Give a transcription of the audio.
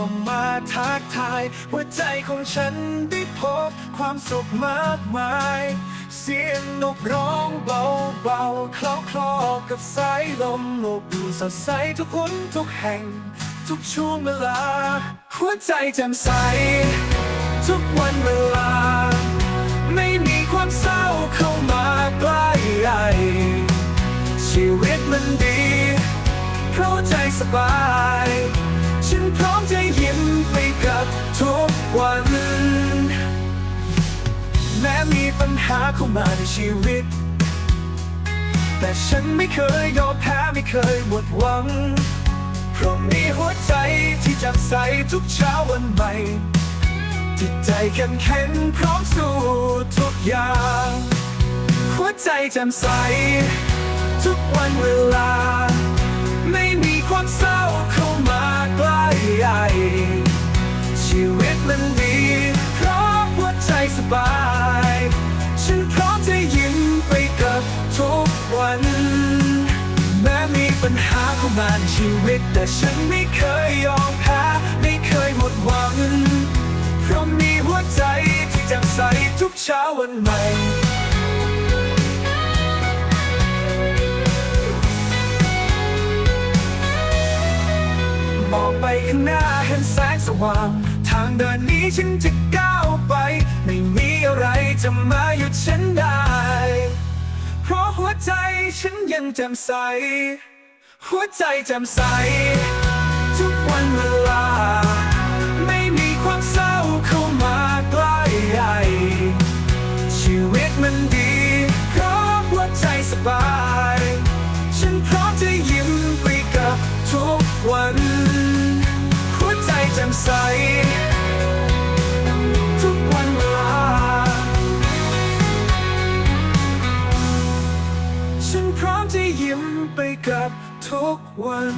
ส่องลงมาทักทายหัวใจของฉันได้พบความสุขมากมาย เสียงนกร้องเบาๆคล้าคลอกับสายลมโลกดูสดใสทุกคนทุกแห่ง ทุกช่วงเวลา หัวใจแจ่มใส ทุกวันเวลา ไม่มีความเศร้าเข้ามาใกล้ชีวิตมันดี เพราะใจสบาย ญหาเข้ามาในชีวิต แต่ฉันไม่เคยยอมแพ้ไม่เคยหมดหวัง เพราะมีหัวใจที่จ่มใสทุกเช้าวันใหม่ จิตใจเข้มแข็งพร้อมสู้ทุกอย่าง หัวใจแจ่มใส ทุกวันเวลา ไม่มีความเศร้าเข้ามาใกล้ชีวิตมันดี เพราะหัวใจสบายันแม้มีปัญหาเข้ามาในชีวิต แต่ฉันไม่เคยยอมแพ้ไม่เคยหมดหวังเพราะมีหัวใจที่แจ่มใสทุกเช้าวันใหม่มองไปข้างหน้าเห็นแสงสว่าง ทางเดินนี้ฉันจะก้าวไป ไม่มีอะไรจะมาหยุดฉันได้ ฉันยังจ่มใส หัวใจจ่มใส ทุกวันเวลา ไม่มีความเศร้าเข้ามาใกล้ชีวิตมันดีเพราะหัวใจสบาย ฉันพร้อมจะยิ้มไปกับทุกวัน หัวใจจ่มใส ไปกับทุกวัน